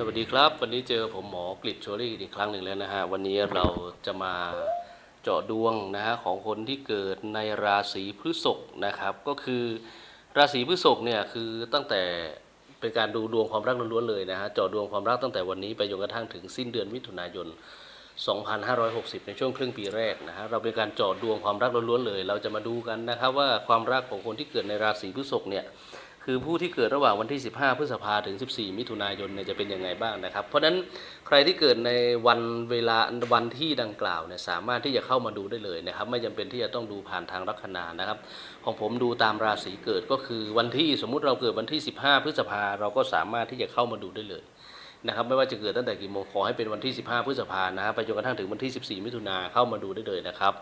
สวัสดีครับ วันนี้เจอผมหมอกฤษโชลี่อีกครั้งหนึ่งแล้วนะฮะ วันนี้เราจะมาเจาะดวงนะฮะของคนที่เกิดในราศีพฤษภนะครับ ก็คือราศีพฤษภเนี่ยคือตั้งแต่เป็นการดูดวงความรักล้วนๆเลยนะฮะเจาะดวงความรักตั้งแต่วันนี้ไปจนกระทั่งถึงสิ้นเดือนมิถุนายน 2560 ในช่วงครึ่งปีแรกนะฮะเราเป็นการเจาะดวงความรักล้วนๆเลย เราจะมาดูกันนะครับว่าความรักของคนที่เกิดในราศีพฤษภเนี่ย คือผู้ที่เกิดระหว่างวันที่ 15 พฤษภาถึง 14 มิถุนายนเนี่ยจะเป็นยังไงบ้างนะครับ เพราะฉะนั้นใครที่เกิดในวันเวลาวันที่ดังกล่าวเนี่ยสามารถที่จะเข้ามาดูได้เลยนะครับ ไม่จำเป็นที่จะต้องดูผ่านทางลัคนานะครับ ของผมดูตามราศีเกิดก็คือวันที่สมมุติเราเกิดวันที่ 15 พฤษภาเราก็สามารถที่จะเข้ามาดูได้เลย นะครับไม่ว่าจะเกิดตั้งแต่กี่โมงขอให้เป็นวันที่ 15 พฤษภานะครับไปจนกระทั่งถึงวันที่ 14 มิถุนาเข้ามาดูได้เลยนะครับ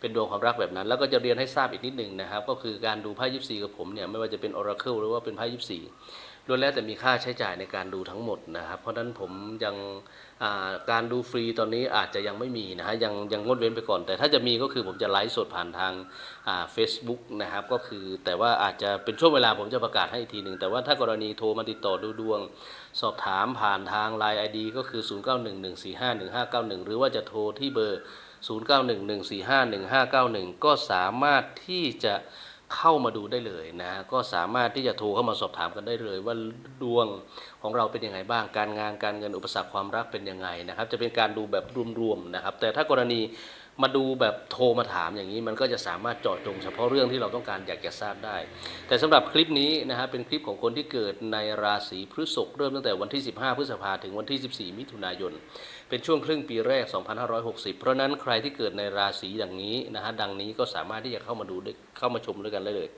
เป็นดวงความรักแบบนั้น แล้วก็จะเรียนให้ทราบอีกนิดหนึ่งนะครับ ก็คือการดูไพ่ยิปซีกับผมเนี่ยไม่ว่าจะเป็นออราเคิลหรือว่าเป็นไพ่ยิปซี ล้วนแล้วแต่มีค่าใช้จ่ายในการดูทั้งหมดนะครับ เพราะฉะนั้นผมยังการดูฟรีตอนนี้อาจจะยังไม่มีนะฮะยังยังงดเว้นไปก่อน แต่ถ้าจะมีก็คือผมจะไลฟ์สดผ่านทางเฟซบุ๊กนะครับก็คือแต่ว่าอาจจะเป็นช่วงเวลาผมจะประกาศให้อีกทีหนึ่ง แต่ว่าถ้ากรณีโทรมาติดต่อดูดวง สอบถามผ่านทาง Line ID ก็คือ 0911451591 หรือว่าจะโทรที่เบอร์ 0911451591 ก็สามารถที่จะ เข้ามาดูได้เลยนะ ก็สามารถที่จะโทรเข้ามาสอบถามกันได้เลย ว่าดวงของเราเป็นยังไงบ้าง การงานการเงินอุปสรรคความรักเป็นยังไงนะครับ จะเป็นการดูแบบรวมๆนะครับ แต่ถ้ากรณี มาดูแบบโทรมาถามอย่างนี้มันก็จะสามารถเจาะจงเฉพาะเรื่องที่เราต้องการอยากจะทราบได้ แต่สำหรับคลิปนี้นะฮะเป็นคลิปของคนที่เกิดในราศีพฤษภเริ่มตั้งแต่วันที่ 15 พฤษภาถึงวันที่ 14 มิถุนายน เป็นช่วงครึ่งปีแรก 2560 เพราะนั้นใครที่เกิดในราศีดังนี้นะฮะดังนี้ก็สามารถที่จะเข้ามาดูเข้ามาชมด้วยกันได้เลย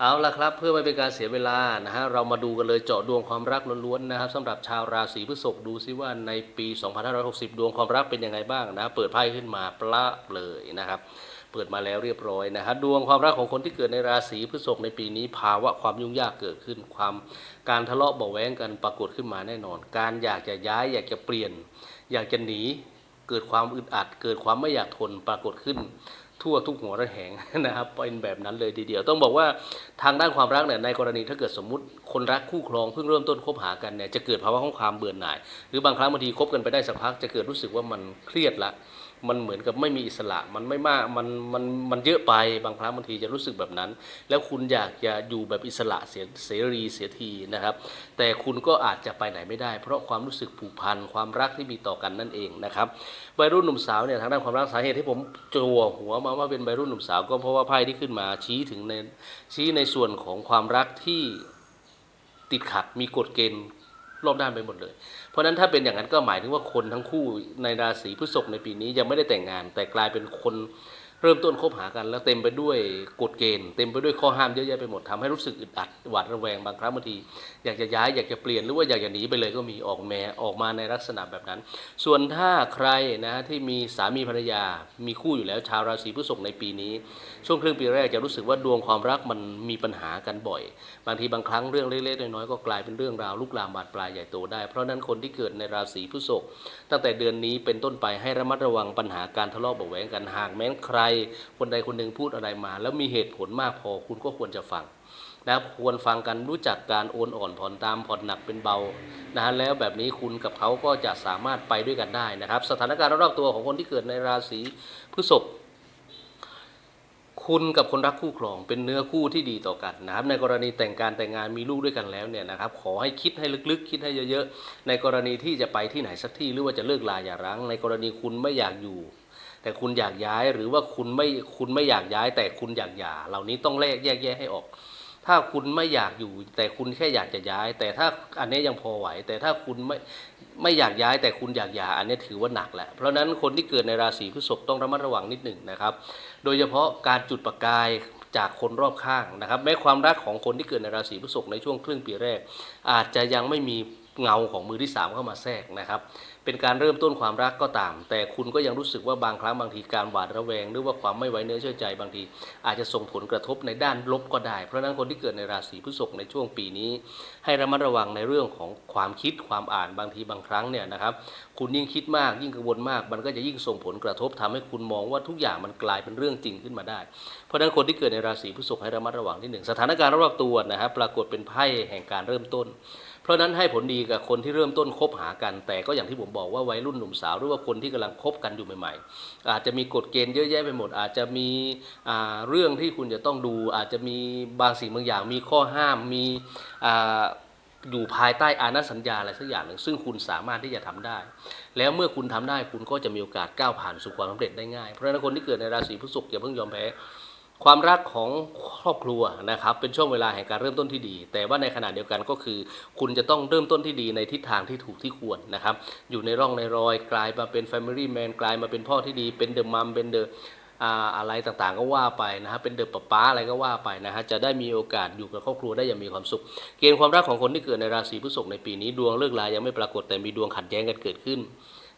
เอาละครับเพื่อไม่เป็นการเสียเวลานะฮะเรามาดูกันเลยเจาะดวงความรักล้วนๆนะครับสำหรับชาวราศีพฤษภดูซิว่าในปี 2560 ดวงความรักเป็นยังไงบ้างนะเปิดไพ่ขึ้นมาปละเลยนะครับเปิดมาแล้วเรียบร้อยนะฮะดวงความรักของคนที่เกิดในราศีพฤษภในปีนี้ภาวะความยุ่งยากเกิดขึ้นความ การทะเลาะเบาแว้งกันปรากฏขึ้นมาแน่นอน การอยากจะย้ายอยากจะเปลี่ยน อยากจะหนีเกิดความอึดอัด เกิดความไม่อยากทนปรากฏขึ้น ทั่วทุกหัวระแหงนะครับเป็นแบบนั้นเลยทีเดียว ต้องบอกว่าทางด้านความรักเนี่ยในกรณีถ้าเกิดสมมติคนรักคู่ครองเพิ่งเริ่มต้นคบหากันเนี่ยจะเกิดภาวะของความเบื่อหน่าย หรือบางครั้งบางทีคบกันไปได้สักพักจะเกิดรู้สึกว่ามันเครียดละ มันเหมือนกับไม่มีอิสระ มันไม่มาก มัน มัน มันเยอะไป บางครั้งบางทีจะรู้สึกแบบนั้น แล้วคุณอยากจะอยู่แบบอิสระเสียเสรีเสียทีนะครับ แต่คุณก็อาจจะไปไหนไม่ได้ เพราะความรู้สึกผูกพัน ความรักที่มีต่อกันนั่นเองนะครับ วัยรุ่นหนุ่มสาวเนี่ยทางด้านความรักสาเหตุที่ผมจัวหัวมาว่าเป็นวัยรุ่นหนุ่มสาวก็เพราะว่าไพ่ที่ขึ้นมาชี้ถึงในชี้ในส่วนของความรักที่ติดขัด มีกฎเกณฑ์รอบด้านไปหมดเลย ราะฉะนั้นถ้าเป็นอย่างนั้นก็หมายถึงว่าคนทั้งคู่ในราศีพฤษภในปีนี้ยังไม่ได้แต่งงาน แต่กลายเป็นคน เริ่มต้นคบหากันแล้วเต็มไปด้วยกฎเกณฑ์ เต็มไปด้วยข้อห้ามเยอะแยะไปหมดทำให้รู้สึกอึดอัดหวาดระแวงบางครั้งบางที อยากจะย้ายอยากจะเปลี่ยนหรือว่าอยากจะหนีไปเลยก็มีออกแม่ออกมาในลักษณะแบบนั้น ส่วนถ้าใครนะที่มีสามีภรรยา มีคู่อยู่แล้วชาวราศีพฤษภในปีนี้ ช่วงครึ่งปีแรกจะรู้สึกว่าดวงความรักมันมีปัญหากันบ่อย บางทีบางครั้งเรื่องเล็กๆน้อยๆก็กลายเป็นเรื่องราวลุกลามบานปลายใหญ่โตได้ เพราะนั้นคนที่เกิดในราศีพฤษภตั้งแต่เดือนนี้เป็นต้นไปให้ระมัดระวังปัญหาการทะเลาะเบาะแว้งกันหากแม้นใครคนใดคนหนึ่งพูดอะไรมา แล้วมีเหตุผลมากพอคุณก็ควรจะฟังนะครับควรฟังกันรู้จักการโอนอ่อนผ่อนตามผ่อนหนักเป็นเบานะฮะแล้วแบบนี้คุณกับเขาก็จะสามารถไปด้วยกันได้นะครับ สถานการณ์รอบตัวของคนที่เกิดในราศีพฤษภคุณกับคนรักคู่ครองเป็นเนื้อคู่ที่ดีต่อกันนะครับ ในกรณีแต่งการแต่งงานมีลูกด้วยกันแล้วเนี่ยนะครับ ขอให้คิดให้ลึกๆ คิดให้เยอะๆ ในกรณีที่จะไปที่ไหนสักที่หรือว่าจะเลิกลาอย่าร้าง ในกรณีคุณไม่อยากอยู่ แต่คุณอยากย้ายหรือว่าคุณไม่คุณไม่อยากย้าย แต่คุณอยากหย่าเหล่านี้ต้องแยกแยกแยะให้ออก ถ้าคุณไม่อยากอยู่ แต่คุณแค่อยากจะย้าย แต่ถ้าอันนี้ยังพอไหว แต่ถ้าคุณไม่ไม่อยากย้ายแต่คุณอยากหย่าอันนี้ถือว่าหนักแหละเพราะฉะนั้นคนที่เกิดในราศีพฤษภต้องระมัดระวังนิดหนึ่งนะครับ โดยเฉพาะการจุดประกายจากคนรอบข้างนะครับแม้ความรักของคนที่เกิดในราศีพฤษภในช่วงครึ่งปีแรก อาจจะยังไม่มีเงาของมือที่สามเข้ามาแทรกนะครับ เป็นการเริ่มต้นความรักก็ตาม แต่คุณก็ยังรู้สึกว่าบางครั้งบางทีการหวาดระแวง หรือว่าความไม่ไว้เนื้อเชื่อใจบางที อาจจะส่งผลกระทบในด้านลบก็ได้ เพราะนั้นคนที่เกิดในราศีพฤษภในช่วงปีนี้ ให้ระมัดระวังในเรื่องของความคิดความอ่านบางทีบางครั้งเนี่ยนะครับคุณยิ่งคิดมากยิ่งกังวลมาก มันก็จะยิ่งส่งผลกระทบทำให้คุณมองว่าทุกอย่างมันกลายเป็นเรื่องจริงขึ้นมาได้ เพราะนั้นคนที่เกิดในราศีพฤษภให้ระมัดระวังที่หนึ่งสถานการณ์รอบตัวนะครับปรากฏเป็นไพ่แห่งการเริ่มต้น ราะนั้นให้ผลดีกับคนที่เริ่มต้นคบหากัน แต่ก็อย่างที่ผมบอกว่าวัยรุ่นหนุ่มสาวหรือว่าคนที่กำลังคบกันอยู่ใหม่ ๆ อาจจะมีกฎเกณฑ์เยอะแยะไปหมด อาจจะมีเรื่องที่คุณจะต้องดู อาจจะมีบางสิ่งบางอย่าง มีข้อห้ามมีอยู่ภายใต้อานัสัญญาอะไรสักอย่างหนึ่งซึ่งคุณสามารถที่จะทำได้ แล้วเมื่อคุณทำได้คุณก็จะมีโอกาสก้าวผ่านสู่ความสำเร็จได้ง่าย เพราะฉะนั้นคนที่เกิดในราศีพฤษภอย่าเพิ่งยอมแพ้ ความรักของครอบครัวนะครับเป็นช่วงเวลาแห่งการเริ่มต้นที่ดี แต่ว่าในขณะเดียวกันก็คือ คุณจะต้องเริ่มต้นที่ดีในทิศทางที่ถูกที่ควรนะครับ อยู่ในร่องในรอยกลายมาเป็น Family Man กลายมาเป็นพ่อที่ดี เป็นเดอะมัมเป็นเดอะอะไรต่างๆก็ว่าไปนะฮะเป็นเดอะป๊าป๊าอะไรก็ว่าไปนะฮะจะได้มีโอกาสอยู่กับครอบครัวได้อย่างมีความสุข เกณฑ์ความรักของคนที่เกิดในราศีพฤษภในปีนี้ดวงเลิกลายังไม่ปรากฏแต่มีดวงขัดแย้งกันเกิดขึ้น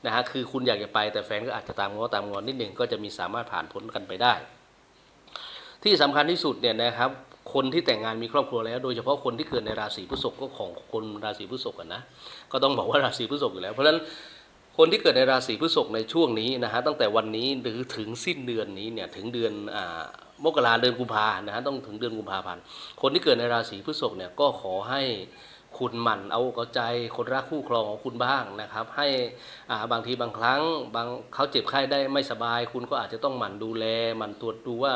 นะฮะคือคุณอยากจะไปแต่แฟนก็อาจจะตามง้อตามงอนนิดหนึ่งก็จะมีสามารถผ่านพ้นกันไปได้ ที่สำคัญที่สุดเนี่ยนะครับคนที่แต่งงานมีครอบครัวแล้ว โดยเฉพาะคนที่เกิดในราศีพฤษภก็ของคนราศีพฤษภกันนะก็ต้องบอกว่าราศีพฤษภอยู่แล้ว เพราะฉะนั้นคนที่เกิดในราศีพฤษภในช่วงนี้นะฮะตั้งแต่วันนี้หรือถึงสิ้นเดือนนี้เนี่ยถึงเดือนอ่ามกราเดือนกุมภานะฮะต้องถึงเดือนกุมภาพันธ์คนที่เกิดในราศีพฤษภเนี่ยก็ขอให้ คุณหมั่นเอาอกเอาใจคนรักคู่ครองของคุณบ้างนะครับ ให้อ่าบางทีบางครั้งบางเขาเจ็บไข้ได้ไม่สบาย คุณก็อาจจะต้องหมั่นดูแลหมั่นตรวจดูว่า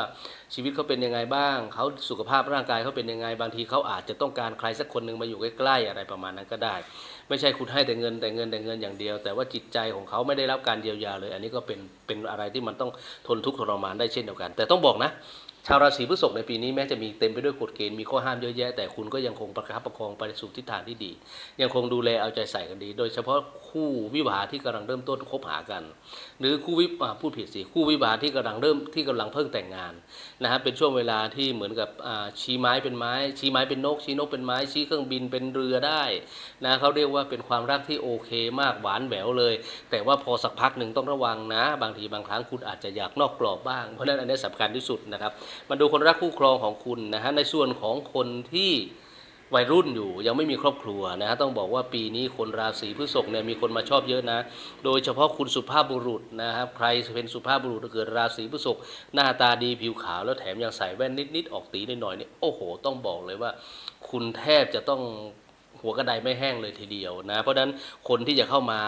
ชีวิตเขาเป็นยังไงบ้าง เขาสุขภาพร่างกายเขาเป็นยังไง บางทีเขาอาจจะต้องการใครสักคนหนึ่งมาอยู่ใกล้ๆอะไรประมาณนั้นก็ได้ ไม่ใช่คุณให้แต่เงินแต่เงินแต่เงินอย่างเดียว แต่ว่าจิตใจของเขาไม่ได้รับการเยียวยาเลย อันนี้ก็เป็นเป็นอะไรที่มันต้องทนทุกข์ทรมานได้เช่นเดียวกัน แต่ต้องบอกนะ ชาวราศีพฤษภในปีนี้แม้จะมีเต็มไปด้วยกฎเกณฑ์มีข้อห้ามเยอะแยะแต่คุณก็ยังคงประคับประคองไปสู่ทิศทางที่ดี ยังคงดูแลเอาใจใส่กันดี โดยเฉพาะคู่วิวาที่กำลังเริ่มต้นคบหากัน หรือคู่วิอ่าพูดผิดสิคู่วิวาที่กำลังเริ่มที่กำลังเพิ่งแต่งงานนะฮะเป็นช่วงเวลาที่เหมือนกับชี้ไม้เป็นไม้ ชี้ไม้เป็นนกชี้นกเป็นไม้ชี้เครื่องบินเป็นเรือได้นะเขาเรียกว่าเป็นความรักที่โอเคมากหวานแหววเลย แต่ว่าพอสักพักหนึ่งต้องระวังนะ บางทีบางครั้งคุณอาจจะอยากนอกกรอบบ้างเพราะนั้นอันนี้สำคัญที่สุดนะครับมาดูคนรักคู่ครองของคุณนะฮะในส่วนของคนที่วัยรุ่นอยู่ยังไม่มีครอบครัวนะฮะต้องบอกว่าปีนี้คนราศีพฤษภเนี่ยมีคนมาชอบเยอะนะ โดยเฉพาะคุณสุภาพบุรุษนะครับใครเป็นสุภาพบุรุษเกิดราศีพฤษภหน้าตาดีผิวขาวแล้วแถมยังใส่แว่นนิดๆออกตีหน่อยๆเนี่ยโอ้โห ต้องบอกเลยว่า คุณแทบจะต้องหัวกระไดไม่แห้งเลยทีเดียวนะ เพราะฉะนั้นคนที่จะเข้ามา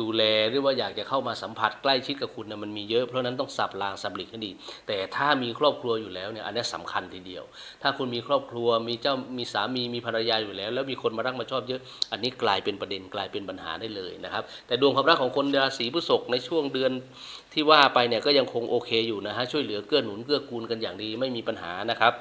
ดูแลหรือว่าอยากจะเข้ามาสัมผัสใกล้ชิดกับคุณนะมันมีเยอะเพราะนั้นต้องสับรางสับหลีกให้ดี แต่ถ้ามีครอบครัวอยู่แล้วเนี่ยอันนี้สำคัญทีเดียว ถ้าคุณมีครอบครัวมีเจ้ามีสามีมีภรรยาอยู่แล้ว แล้วมีคนมารักมาชอบเยอะ อันนี้กลายเป็นประเด็นกลายเป็นปัญหาได้เลยนะครับ แต่ดวงความรักของคนราศีพฤษภในช่วงเดือนที่ว่าไปเนี่ยก็ยังคงโอเคอยู่นะฮะช่วยเหลือเกื้อหนุนเกื้อกูลกันอย่างดีไม่มีปัญหานะครับ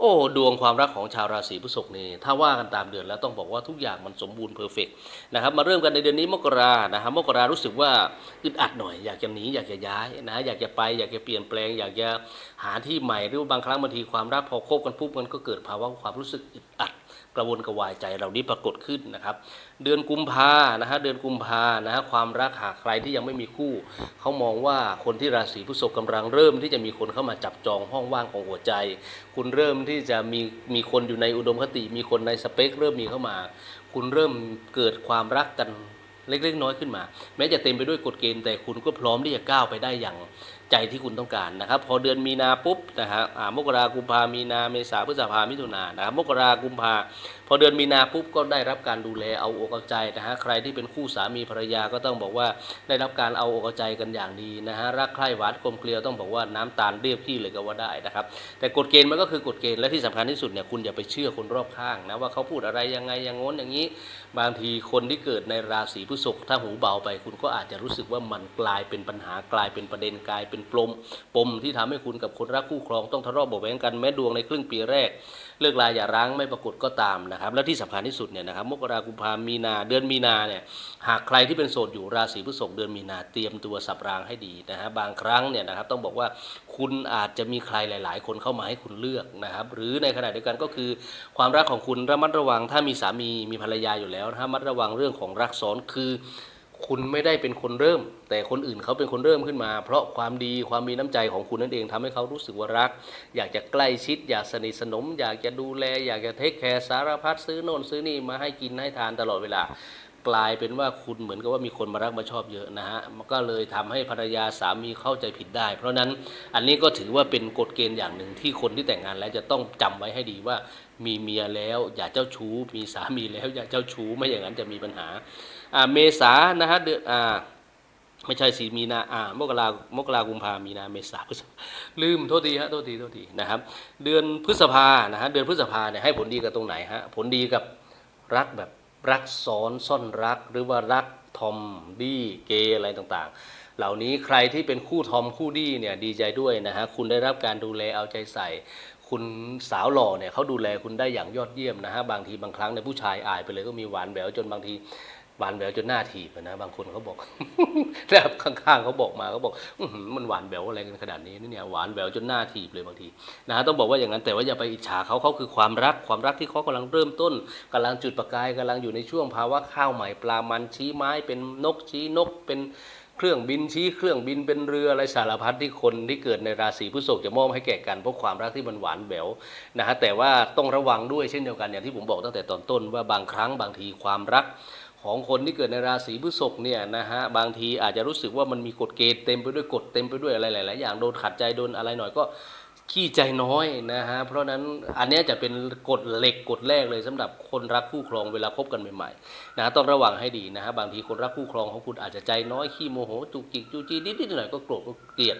โอ้ดวงความรักของชาวราศีพฤษภนี่ถ้าว่ากันตามเดือนแล้วต้องบอกว่าทุกอย่างมันสมบูรณ์เพอร์เฟกนะครับมาเริ่มกันในเดือนนี้มกรานะฮะมกรารู้สึกว่าอึดอัดหน่อยอยากจะหนีอยากจะย้ายนะอยากจะไปอยากจะเปลี่ยนแปลง อยากจะหาที่ใหม่หรือบางครั้งบางทีความรักพอคบกันปุ๊บมันก็เกิดภาวะความรู้สึกอึดอัด กระวนกระวายใจเหล่านี้ปรากฏขึ้นนะครับ เดือนกุมภานะฮะเดือนกุมภานะฮะความรักหากใครที่ยังไม่มีคู่ เขามองว่าคนที่ราศีพฤษภกำลังเริ่มที่จะมีคนเข้ามาจับจองห้องว่างของหัวใจ คุณเริ่มที่จะมีมีคนอยู่ในอุดมคติ มีคนในสเปค เริ่มมีเข้ามา คุณเริ่มเกิดความรักกันเล็กๆน้อยขึ้นมา แม้จะเต็มไปด้วยกฎเกณฑ์แต่คุณก็พร้อมที่จะก้าวไปได้อย่างใจที่คุณต้องการนะครับ พอเดือนมีนาปุ๊บนะฮะมกรากุมภามีนาเมษาพฤษภามิถุนานะครับมกรากุมภาพอเดือนมีนาปุ๊บก็ได้รับการดูแลเอาอกเอาใจนะฮะใครที่เป็นคู่สามีภรรยาก็ต้องบอกว่าได้รับการเอาอกเอาใจกันอย่างดีนะฮะรักใคร่หวานกลมเกลียวต้องบอกว่าน้ำตาลเรียบที่เลยก็ว่าได้นะครับ แต่กฎเกณฑ์มันก็คือกฎเกณฑ์และที่สำคัญที่สุดเนี่ยคุณอย่าไปเชื่อคนรอบข้างนะว่าเขาพูดอะไรยังไงอย่างง้นอย่างนี้ บางทีคนที่เกิดในราศีพฤษภถ้าหูเบาไป คุณก็อาจจะรู้สึกว่ามันกลายเป็นปัญหากลายเป็นประเด็นกลายเป็นปมปมที่ทำให้คุณกับคนรักคู่ครองต้องทะเลาะเบาะแว้งกันแม้ดวงในครึ่งปีแรก เลิกลาอย่าร้างไม่ปรากฏก็ตามนะครับ และที่สำคัญที่สุดเนี่ยนะครับมกราคมกุมภามีนาเดือนมีนาเนี่ยหากใครที่เป็นโสดอยู่ราศีพฤษภเดือนมีนาเตรียมตัวสับรางให้ดีนะฮะบางครั้งเนี่ยนะครับต้องบอกว่าคุณอาจจะมีใครหลาย ๆ คนเข้ามาให้คุณเลือกนะครับหรือในขณะเดียวกันก็คือ ความรักของคุณระมัดระวังถ้ามีสามีมีภรรยาอยู่แล้วนะฮะระมัดระวังเรื่องของรักซ้อนคือ คุณไม่ได้เป็นคนเริ่ม แต่คนอื่นเขาเป็นคนเริ่มขึ้นมา เพราะความดีความมีน้ำใจของคุณนั่นเองทำให้เขารู้สึกว่ารัก อยากจะใกล้ชิด อยากสนิทสนม อยากจะดูแล อยากจะเทคแคร์สารพัดซื้อโน่นซื้อนี่มาให้กินให้ทานตลอดเวลากลายเป็นว่าคุณเหมือนกับว่ามีคนมารักมาชอบเยอะนะฮะมันก็เลยทำให้ภรรยาสามีเข้าใจผิดได้ เพราะนั้นอันนี้ก็ถือว่าเป็นกฎเกณฑ์อย่างหนึ่งที่คนที่แต่งงานแล้วจะต้องจำไว้ให้ดีว่ามีเมียแล้วอย่าเจ้าชู้ มีสามีแล้วอย่าเจ้าชู้ไม่อย่างนั้นจะมีปัญหา เมษานะฮะเดือนอ่าไม่ใช่สีมีนาอ่ามกรามกรากุมภามีนาเมษาพฤษภาลืมโทษทีฮะโทษทีโทษทีนะครับ เดือนพฤษภานะฮะเดือนพฤษภาเนี่ยให้ผลดีกับตรงไหนฮะผลดีกับรักแบบรักซ้อนซ่อนรักหรือว่ารักทอมดี้เกย์อะไรต่างๆ เหล่านี้ใครที่เป็นคู่ทอมคู่ดี้เนี่ยดีใจด้วยนะฮะคุณได้รับการดูแลเอาใจใส่ คุณสาวหล่อเนี่ยเขาดูแลคุณได้อย่างยอดเยี่ยมนะฮะบางทีบางครั้งเนี่ยผู้ชายอายไปเลยก็มีหวานแหววจนบางที หวานแหววจนหน้าถีบนะบางคนเขาบอกแล้วข้างๆเขาบอกมาเขาบอกมันหวานแหววอะไรกันขนาดนี้นี่เนี่ยหวานแหววจนหน้าถีบเลยบางทีนะฮะต้องบอกว่าอย่างนั้นแต่ว่าอย่าไปอิจฉาเขาเขาคือความรักความรักที่เขากำลังเริ่มต้นกำลังจุดประกายกำลังอยู่ในช่วงภาวะข้าวใหม่ปลามันชี้ไม้เป็นนกชี้นกเป็นเครื่องบินชี้เครื่องบินเป็นเรืออะไรสารพัดที่คนที่เกิดในราศีพฤษภจะมอบให้แก่กันเพราะความรักที่มันหวานแหววนะฮะแต่ว่าต้องระวังด้วยเช่นเดียวกันอย่างที่ผมบอกตั้งแต่ตอนต้นว่าบางครั้งบางทีความรัก ของคนที่เกิดในราศีพฤษภเนี่ยนะฮะบางทีอาจจะรู้สึกว่ามันมีกฎเกณฑ์เต็มไปด้วยกฎเต็มไปด้วยอะไรหลายๆอย่างโดนขัดใจโดนอะไรหน่อยก็ ขี้ใจน้อยนะฮะ เพราะนั้นอันนี้จะเป็นกฎเหล็กกฎแรกเลยสำหรับคนรักคู่ครองเวลาคบกันใหม่ๆนะฮะต้องระวังให้ดีนะฮะบางทีคนรักคู่ครองของคุณอาจจะใจน้อยขี้โมโหจุกจิกจูจีนิดๆหน่อยก็โกรธก็เกลียด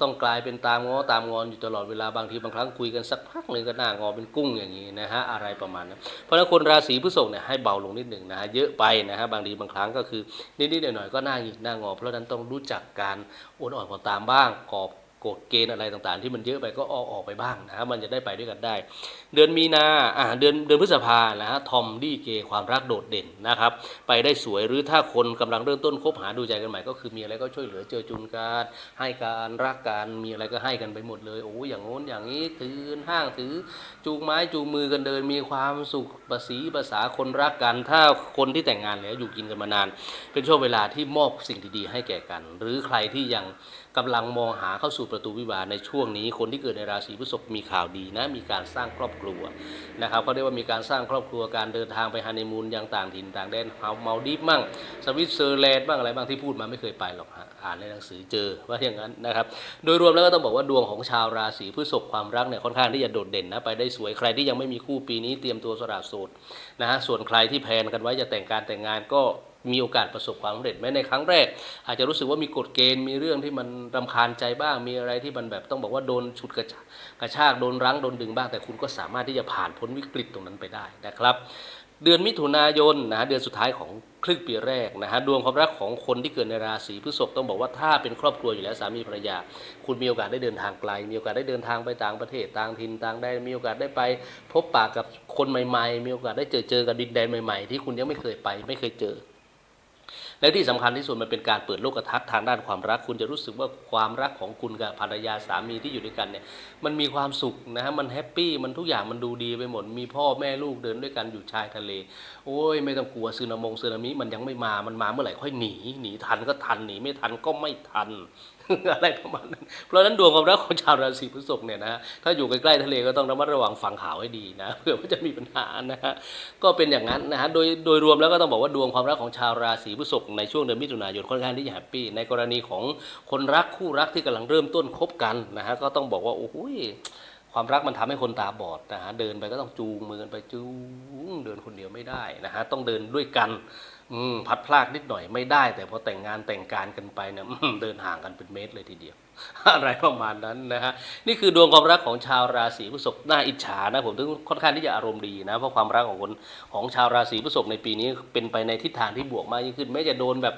ต้องกลายเป็นตามง้อตามงอนอยู่ตลอดเวลาบางทีบางครั้งคุยกันสักพักหนึ่งก็หน้างอเป็นกุ้งอย่างนี้นะฮะอะไรประมาณนั้นเพราะนั้นคนราศีพฤษภเนี่ยให้เบาลงนิดหนึ่งนะฮะเยอะไปนะฮะบางทีบางครั้งก็คือนิดๆหน่อยๆก็หน้าหงิกหน้างอ เพราะนั้นต้องรู้จักการโอนอ่อนผ่อนตามบ้างกอบ กฎเกณฑ์อะไรต่างๆ ที่มันเยอะไปก็ออกออกไปบ้างนะฮะมันจะได้ไปด้วยกันได้ เดือนมีนาอ่าเดือนเดือนพฤษภานะฮะทอมดี้เกย์ความรักโดดเด่นนะครับ ไปได้สวยหรือถ้าคนกำลังเริ่มต้นคบหาดูใจกันใหม่ก็คือมีอะไรก็ช่วยเหลือเจอจุนกันให้การรักกันมีอะไรก็ให้กันไปหมดเลยโอ้ยอย่างโน้นอย่างนี้ถือห้างถือจูงไม้จูงมือกันเดินมีความสุขประสีภาษาคนรักกัน ถ้าคนที่แต่งงานแล้วอยู่กินกันมานาน เป็นช่วงเวลาที่มอบสิ่งดีๆให้แก่กัน หรือใครที่ยังกำลังมองหาเข้าสู่ประตูวิวาในช่วงนี้ คนที่เกิดในราศีพฤษภมีข่าวดีนะมีการสร้างครอบครัวนะครับเขาเรียกว่ามีการสร้างครอบครัวการเดินทางไปฮันนีมูนยังต่างถิ่นต่างแดนเฮาเมาดีฟมั่งสวิตเซอร์แลนด์บ้างอะไรบ้างที่พูดมาไม่เคยไปหรอกอ่านในหนังสือเจอว่าอย่างนั้นนะครับโดยรวมแล้วก็ต้องบอกว่าดวงของชาวราศีพฤษภความรักเนี่ยค่อนข้างที่จะโดดเด่นนะไปได้สวยใครที่ยังไม่มีคู่ปีนี้เตรียมตัวสละโสดนะฮะส่วนใครที่แพลนกันไว้จะแต่งการแต่งงานก็มีโอกาสประสบความสำเร็จแม้ในครั้งแรก อาจจะรู้สึกว่ามีกฎเกณฑ์มีเรื่องที่มันรำคาญใจบ้าง มีอะไรที่มันแบบต้องบอกว่าโดนฉุดกระชากกระชากโดนรั้งโดนดึงบ้างแต่คุณก็สามารถที่จะผ่านพ้นวิกฤตตรงนั้นไปได้นะครับ เดือนมิถุนายนนะฮะเดือนสุดท้ายของครึ่งปีแรกนะฮะดวงความรักของคนที่เกิดในราศีพฤษภต้องบอกว่าถ้าเป็นครอบครัวอยู่แล้วสามีภรรยา คุณมีโอกาสได้เดินทางไกล มีโอกาสได้เดินทางไปต่างประเทศต่างถิ่นต่างแดนมีโอกาสได้ไป พบปะกับคนใหม่ ๆ มีโอกาสได้เจอเจอกับดินแดนใหม่ ๆ ที่คุณยังไม่เคยไปไม่เคยเจอ และที่สำคัญที่สุดมันเป็นการเปิดโลกทัศน์ทางด้านความรัก คุณจะรู้สึกว่าความรักของคุณกับภรรยาสามีที่อยู่ด้วยกันเนี่ยมันมีความสุขนะฮะมันแฮปปี้มันทุกอย่างมันดูดีไปหมดมีพ่อแม่ลูกเดินด้วยกันอยู่ชายทะเล โอ้ยไม่ต้องกลัวซึนามงซึนามิมันยังไม่มามันมาเมื่อไหร่ค่อยหนีหนีทันก็ทันหนีไม่ทันก็ไม่ทัน อะไรประมาณนั้น เพราะนั้นดวงความรักของชาวราศีพฤษภเนี่ยนะถ้าอยู่ใกล้ๆทะเลก็ต้องระมัดระวังฟังข่าวให้ดีนะเผื่อว่าจะมีปัญหานะฮะก็เป็นอย่างนั้นนะฮะโดยโดยรวมแล้วก็ต้องบอกว่าดวงความรักของชาวราศีพฤษภในช่วงเดือนมิถุนายนค่อนข้างที่จะแฮปปี้ในกรณีของคนรักคู่รักที่กำลังเริ่มต้นคบกันนะฮะก็ต้องบอกว่าโอ้โหยความรักมันทำให้คนตาบอดนะฮะเดินไปก็ต้องจูงมือกันไปจูงเดินคนเดียวไม่ได้นะฮะต้องเดินด้วยกัน อืมพัดพลาดนิดหน่อยไม่ได้ แต่พอแต่งงานแต่งการกันไปเนี่ยเดินห่างกันเป็นเมตรเลยทีเดียว อะไรประมาณนั้นนะฮะนี่คือดวงความรักของชาวราศีพฤษภน่าอิจฉานะผมถึงค่อนข้างที่จะอารมณ์ดีนะเพราะความรักของคนของชาวราศีพฤษภในปีนี้เป็นไปในทิศทางที่บวกมากยิ่งขึ้นแม้จะโดนแบบ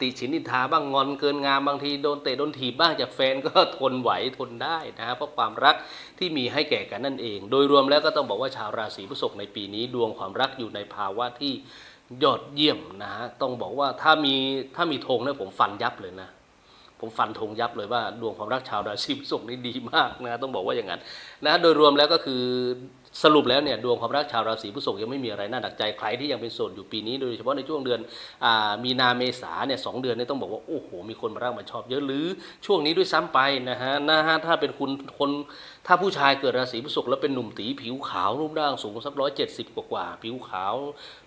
ติฉินนินทาบ้างงอนเกินงามบางทีโดนเตะโดนถีบบ้างจากแฟนก็ทนไหวทนได้นะฮะเพราะความรักที่มีให้แก่กันนั่นเอง โดยรวมแล้วก็ต้องบอกว่าชาวราศีพฤษภในปีนี้ ดวงความรักอยู่ในภาวะที่ ยอดเยี่ยมนะฮะต้องบอกว่าถ้ามีถ้ามีธงเนี่ยผมฟันยับเลยนะ ผมฟันธงยับเลยว่าดวงความรักชาวราศีพฤษภนี่ดีมากนะ ต้องบอกว่าอย่างนั้นนะโดยรวมแล้วก็คือ สรุปแล้วเนี่ยดวงความรักชาวราศีพฤษภยังไม่มีอะไรน่าหนักใจใครที่ยังเป็นโสดอยู่ปีนี้โดยเฉพาะในช่วงเดือนอมีนาเมษาเนี่ยสองเดือนเนี่ยต้องบอกว่าโอ้โหมีคนมารักมาชอบเยอะหรือช่วงนี้ด้วยซ้ำไปนะฮะนะฮะถ้าเป็นคุณคนถ้าผู้ชายเกิดราศีพฤษภแล้วเป็นหนุ่มตีผิวขาวรูปร่างสูงสักร้อยเจ็ดสิบกว่าผิวขาว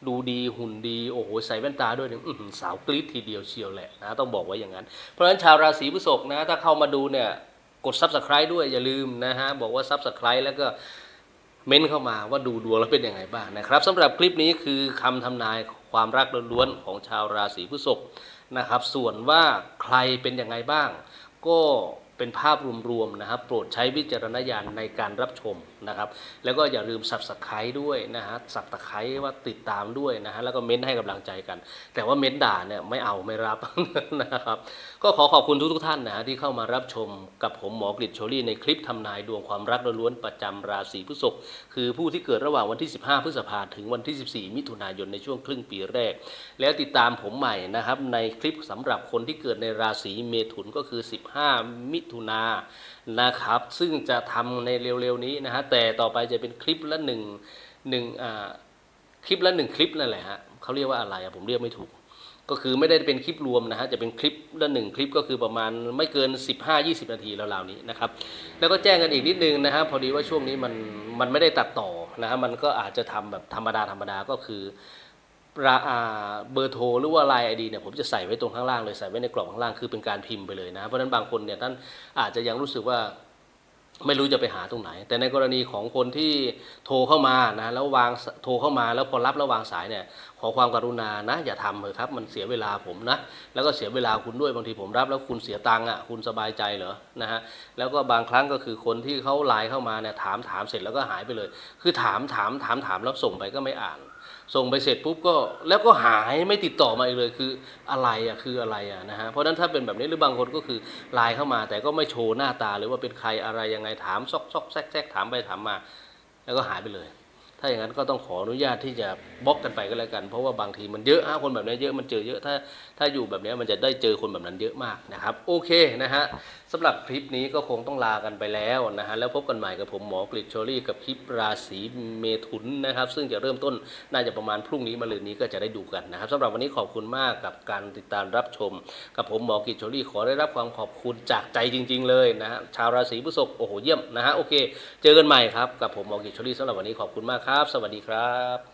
ดูดีหุ่นดีโอ้โหใส่แว่นตาด้วยเนี่ยสาวกรี๊ดทีเดียวเชียวแหละนะต้องบอกไว้อย่างนั้น เพราะฉะนั้นชาวราศีพฤษภนะถ้าเข้ามาดูเนี่ยกด subscribe ด้วยอย่าลืมนะฮะบอกว่า subscribe แล้วก็ เม้นเข้ามาว่าดูดวงแล้วเป็นยังไงบ้างนะครับสำหรับคลิปนี้คือคำทำนายความรักล้วนๆของชาวราศีพฤษภนะครับ ส่วนว่าใครเป็นยังไงบ้าง ก็เป็นภาพรวมๆนะครับ โปรดใช้วิจารณญาณในการรับชมนะครับ แล้วก็อย่าลืมสับสไครด้วยนะฮะสับตะไคร้ว่าติดตามด้วยนะฮะแล้วก็เม้นให้กำลังใจกัน แต่ว่าเม้นด่าเนี่ยไม่เอาไม่รับนะครับ ก็ขอขอบคุณทุกๆท่านนะฮะที่เข้ามารับชมกับผมหมอกฤษโชลี่ในคลิปทำนายดวงความรักล้วนประจำราศีพฤษภคือผู้ที่เกิดระหว่างวันที่ 15 พฤษภาถึงวันที่ 14 มิถุนายนในช่วงครึ่งปีแรก แล้วติดตามผมใหม่นะครับในคลิปสำหรับคนที่เกิดในราศีเมถุนก็คือ 15 มิถุนายนนะครับซึ่งจะทำในเร็วๆนี้นะฮะแต่ต่อไปจะเป็นคลิปละหนึ่งหนึ่งอ่าคลิปละหนึ่งคลิปนั่นแหละฮะเขาเรียกว่าอะไรอะผมเรียกไม่ถูก ก็คือไม่ได้เป็นคลิปรวมนะฮะจะเป็นคลิปละหนึ่งคลิปก็คือประมาณไม่เกิน 15-20 นาทีราวๆนี้นะครับแล้วก็แจ้งกันอีกนิดนึงนะฮะพอดีว่าช่วงนี้มันมันไม่ได้ตัดต่อนะฮะมันก็อาจจะทำแบบธรรมดาธรรมดาก็คือราอาเบอร์โทรหรือว่าไลน์ไอดีเนี่ยผมจะใส่ไว้ตรงข้างล่างเลยใส่ไว้ในกล่องข้างล่างคือเป็นการพิมพ์ไปเลยนะเพราะฉะนั้นบางคนเนี่ยท่านอาจจะยังรู้สึกว่า ไม่รู้จะไปหาตรงไหน แต่ในกรณีของคนที่โทรเข้ามานะแล้ววางโทรเข้ามาแล้วพอรับแล้ววางสายเนี่ยขอความกรุณานะ อย่าทำเถอะครับ มันเสียเวลาผมนะ แล้วก็เสียเวลาคุณด้วยบางทีผมรับ แล้วคุณเสียตังค์อะคุณสบายใจเหรอนะฮะแล้วก็บางครั้งก็คือคนที่เขาไลน์เข้ามาเนี่ยถามถามเสร็จแล้วก็หายไปเลย คือถามถามถามถามแล้วส่งไปก็ไม่อ่าน ส่งไปเสร็จปุ๊บก็แล้วก็หายไม่ติดต่อมาอีกเลยคืออะไรอะคืออะไรอะนะฮะเพราะนั้นถ้าเป็นแบบนี้หรือบางคนก็คือไลน์เข้ามา แต่ก็ไม่โชว์หน้าตาเลยว่าเป็นใครอะไรยังไงถามซอกซอกแซกแซกถามไปถามมา แล้วก็หายไปเลย ถ้าอย่างนั้นก็ต้องขออนุญาตที่จะบล็อกกันไปก็แล้วกัน เพราะว่าบางทีมันเยอะฮะคนแบบนี้เยอะมันเจอเยอะถ้าถ้าอยู่แบบนี้มันจะได้เจอคนแบบนั้นเยอะมากนะครับโอเคนะฮะ สำหรับคลิปนี้ก็คงต้องลากันไปแล้วนะฮะแล้วพบกันใหม่กับผมหมอกฤษโชลี่กับคลิปราศีเมถุนนะครับ ซึ่งจะเริ่มต้นน่าจะประมาณพรุ่งนี้มะรืนนี้ก็จะได้ดูกันนะครับสำหรับวันนี้ขอบคุณมากกับการติดตามรับชม กับผมหมอกฤษโชลี่ขอได้รับความขอบคุณจากใจจริง ๆ เลยนะฮะชาวราศีพฤษภโอ้โหเยี่ยมนะฮะโอเค เจอกันใหม่ครับกับผมหมอกฤษโชลี่สำหรับวันนี้ขอบคุณมากครับ สวัสดีครับ